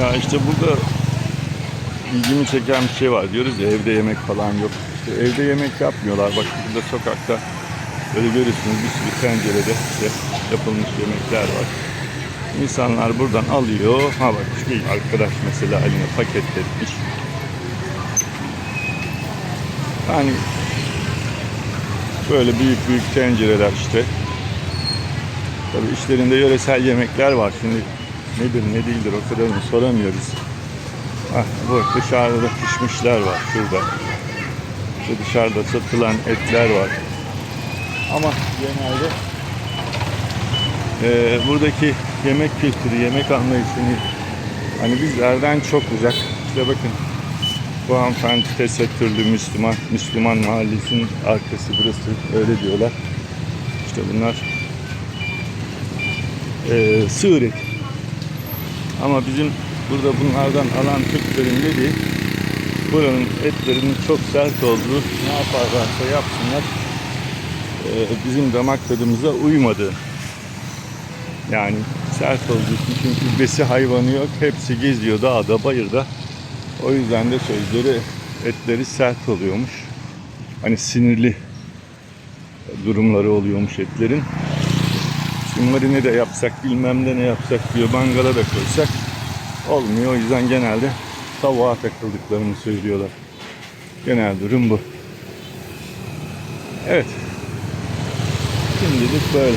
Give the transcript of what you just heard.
Ya işte burada ilgimi çeken bir şey var. Diyoruz ya evde yemek falan yok. İşte evde yemek yapmıyorlar. Bak burada sokakta böyle görüyorsunuz bir sürü tencerede işte yapılmış yemekler var. İnsanlar buradan alıyor. Ha bak şu arkadaş mesela eline paketletmiş. Yani böyle büyük büyük tencereler işte. Tabii işlerinde yöresel yemekler var. Şimdi nedir ne değildir o kadarını soramıyoruz. Ah, bu dışarıda pişmişler var şurada. İşte dışarıda satılan etler var. Ama genelde eee, buradaki yemek kültürü, yemek anlayışını hani bizlerden çok uzak. İşte bakın bu hanımefendi tesettürlü Müslüman, Müslüman mahallesinin arkası burası öyle diyorlar. İşte bunlar eee sığır eti. Ama bizim burada bunlardan alan Türklerin dediği buranın etlerinin çok sert olduğu ne yaparlarsa yapsınlar eee, bizim damak tadımıza uymadı. Yani sert olduğu için çünkü besi hayvanı yok. Hepsi geziyor dağda bayırda. O yüzden de sözleri etleri sert oluyormuş. Hani sinirli durumları oluyormuş etlerin. Marine de yapsak bilmem de ne yapsak diyor mangala da koysak olmuyor. O yüzden genelde tavuğa takıldıklarını söylüyorlar. Genel durum bu. Evet. Şimdilik böyle.